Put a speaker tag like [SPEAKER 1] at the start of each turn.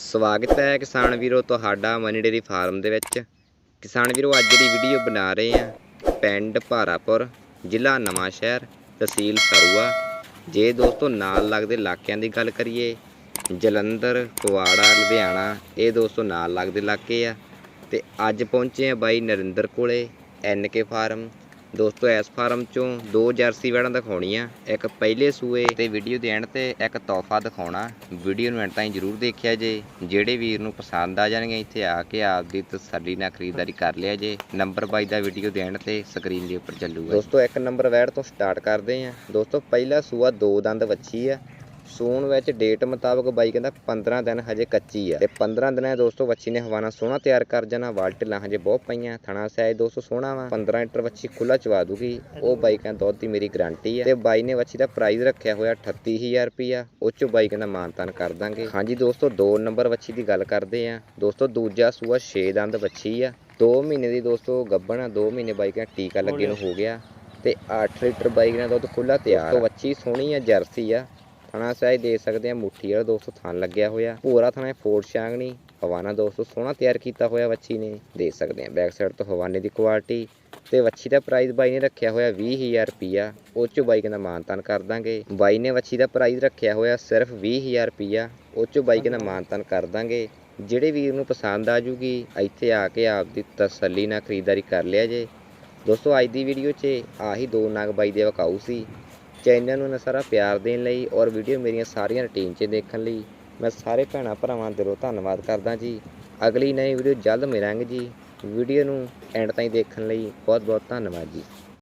[SPEAKER 1] ਸਵਾਗਤ ਹੈ ਕਿਸਾਨ ਵੀਰੋ ਤੁਹਾਡਾ ਮਨੀ ਡੇਰੀ ਫਾਰਮ ਦੇ ਵਿੱਚ। ਕਿਸਾਨ ਵੀਰੋ, ਅੱਜ ਦੀ ਵੀਡੀਓ ਬਣਾ ਰਹੇ ਹਾਂ ਪਿੰਡ ਭਾਰਾਪੁਰ, ਜ਼ਿਲ੍ਹਾ ਨਵਾਂਸ਼ਹਿਰ ਤਹਿਸੀਲ ਸਰੂਆ। ਜੇ ਦੋਸਤੋ ਨਾਲ ਲੱਗਦੇ ਇਲਾਕਿਆਂ ਦੀ ਗੱਲ ਕਰੀਏ, ਜਲੰਧਰ ਕੁਵਾੜਾ ਲੁਧਿਆਣਾ, ਇਹ ਦੋਸਤੋ ਨਾਲ ਲੱਗਦੇ ਇਲਾਕੇ ਆ। ਤੇ ਅੱਜ ਪਹੁੰਚੇ ਆ ਬਾਈ ਨਰਿੰਦਰ ਕੋਲੇ ਐਨਕੇ ਫਾਰਮ ਦੋਸਤੋ, ਇਸ ਫਾਰਮ ਚੋਂ ਦੋ ਜਰਸੀ ਵੜਾਂ ਦਿਖਾਉਣੀਆਂ। ਇੱਕ ਪਹਿਲੇ ਸੂਏ ਤੇ ਵੀਡੀਓ ਦੇ ਐਂਡ ਤੇ ਇੱਕ ਤੋਹਫਾ ਦਿਖਾਉਣਾ। ਵੀਡੀਓ ਨੂੰ ਐਂਡ ਤਾਈਂ ਜਰੂਰ ਦੇਖਿਆ ਜੇ। ਜਿਹੜੇ ਵੀਰ ਨੂੰ ਪਸੰਦ ਆ ਜਾਣਗੇ, ਇੱਥੇ ਆ ਕੇ ਆਪਦੀ ਤਸੱਲੀ ਨਾਲ ਖਰੀਦਦਾਰੀ ਕਰ ਲਿਆ ਜੇ। ਨੰਬਰ ਬਾਈ ਦਾ ਵੀਡੀਓ ਦੇ ਐਂਡ ਤੇ ਸਕਰੀਨ ਦੇ ਉੱਪਰ ਚੱਲੂਗਾ ਦੋਸਤੋ, ਇੱਕ ਨੰਬਰ ਵੈੜ ਤੋਂ ਸਟਾਰਟ ਕਰਦੇ ਆਂ। ਦੋਸਤੋ, ਪਹਿਲਾ ਸੂਆ ਦੋ ਦੰਦ ਵੱਛੀ ਆ। ਸੂਣ ਵਿੱਚ ਡੇਟ ਮੁਤਾਬਕ ਬਾਈ ਕਹਿੰਦਾ 15 ਦਿਨ ਹਜੇ ਕੱਚੀ ਆ। ਤੇ 15 ਦਿਨਾਂ ਦੋਸਤੋ ਵੱਛੀ ਨੇ ਹਵਾਨਾ ਸੋਹਣਾ ਤਿਆਰ ਕਰ ਜਾਣਾ। ਵਾਲ ਵਾਲਟਲਾਂ ਹਜੇ ਬਹੁਤ ਪਈਆਂ, ਥਣਾ ਸਾਈਜ਼ ਦੋਸਤੋ ਸੋਹਣਾ ਵਾ। 15 ਲੀਟਰ ਵੱਛੀ ਖੁੱਲਾ ਚਵਾ ਦੂਗੀ। ਉਹ ਬਾਈ ਕਹਿੰਦਾ ਦੁੱਧ ਦੀ ਮੇਰੀ ਗਾਰੰਟੀ ਆ। ਤੇ ਬਾਈ ਨੇ ਵੱਛੀ ਦਾ ਪ੍ਰਾਈਸ ਰੱਖਿਆ ਹੋਇਆ 38000 ਰੁਪਿਆ ਉਹ ਚੋਂ ਬਾਈ ਕਹਿੰਦਾ ਮਾਨਤਾਨ ਕਰ ਦਾਂਗੇ। ਹਾਂਜੀ ਦੋਸਤੋ, ਦੋ ਨੰਬਰ ਵੱਛੀ ਦੀ ਗੱਲ ਕਰਦੇ ਆ। ਦੋਸਤੋ, ਦੂਜਾ ਸੂਆ 6 ਦੰਦ ਵੱਛੀ ਆ। 2 ਮਹੀਨੇ ਦੀ ਦੋਸਤੋ ਗੱਬਣ ਆ। 2 ਮਹੀਨੇ ਬਾਈ ਕਹਿੰਦਾ ਟੀਕਾ ਲੱਗੇ ਨੂੰ ਹੋ ਗਿਆ। ਤੇ 8 ਲੀਟਰ ਬਾਈ ਕਹਿੰਦਾ ਦੁੱਧ ਖੁੱਲਾ ਤਿਆਰ ਆ। ਵੱਛੀ ਸੋਹਣੀ ਆ, ਜਰਸੀ ਆ। ਥਾਣਾ ਸਾਈਜ਼ ਦੇ ਸਕਦੇ ਆ ਮੁੱਠੀ ਵਾਲਾ ਦੋਸਤੋ ਥਣ ਲੱਗਿਆ ਹੋਇਆ। ਪੂਰਾ ਥਣਾ ਫੋਰ ਸ਼ਾਂਗਣੀ ਹਵਾਨਾ ਦੋਸਤੋ ਸੋਹਣਾ ਤਿਆਰ ਕੀਤਾ ਹੋਇਆ ਵੱਛੀ ਨੇ। ਦੇ ਸਕਦੇ ਆ ਬੈਕ ਸਾਈਡ ਤੋਂ ਹਵਾਨੇ ਦੀ ਕੁਆਲਿਟੀ ਤੇ ਵੱਛੀ ਦਾ ਪ੍ਰਾਈਸ ਬਾਈ ਨੇ ਰੱਖਿਆ ਹੋਇਆ 20000 ਰੁਪਿਆ ਉਹ ਚੋਂ ਬਾਈ ਕਹਿੰਦਾ ਮਾਨਤਾਨ ਕਰ ਦਾਂਗੇ। ਬਾਈ ਨੇ ਵੱਛੀ ਦਾ ਪ੍ਰਾਈਸ ਰੱਖਿਆ ਹੋਇਆ ਸਿਰਫ 20000 ਰੁਪਿਆ ਉਹ ਚੋਂ ਬਾਈ ਕਹਿੰਦਾ ਮਾਨਤਾਨ ਕਰ ਦਾਂਗੇ। ਜਿਹੜੇ ਵੀਰ ਨੂੰ ਪਸੰਦ ਆ ਜੂਗੀ, ਇੱਥੇ ਆ ਕੇ ਆਪ ਦੀ ਤਸੱਲੀ ਨਾਲ ਖਰੀਦਦਾਰੀ ਕਰ ਲਿਆ ਜੇ। ਦੋਸਤੋ, ਅੱਜ ਦੀ ਵੀਡੀਓ 'ਚ ਆਹੀ ਦੋ ਨਾਗ ਬਾਈ ਦੇ ਵਕਾਊ ਸੀ। ਚੈਨਲ ਨੂੰ ਨਾ ਸਾਰਾ ਪਿਆਰ ਦੇਣ ਲਈ ਔਰ ਵੀਡੀਓ ਮੇਰੀਆਂ ਸਾਰੀਆਂ ਰੁਟੀਨ 'ਚ ਦੇਖਣ ਲਈ ਮੈਂ ਸਾਰੇ ਭੈਣਾਂ ਭਰਾਵਾਂ ਦਿਲੋਂ ਧੰਨਵਾਦ ਕਰਦਾ ਜੀ। ਅਗਲੀ ਨਵੀਂ ਵੀਡੀਓ ਜਲਦ ਮਿਲਾਂਗੇ ਜੀ। ਵੀਡੀਓ ਨੂੰ ਐਂਡ ਤਾਈਂ ਦੇਖਣ ਲਈ ਬਹੁਤ ਬਹੁਤ ਧੰਨਵਾਦ ਜੀ।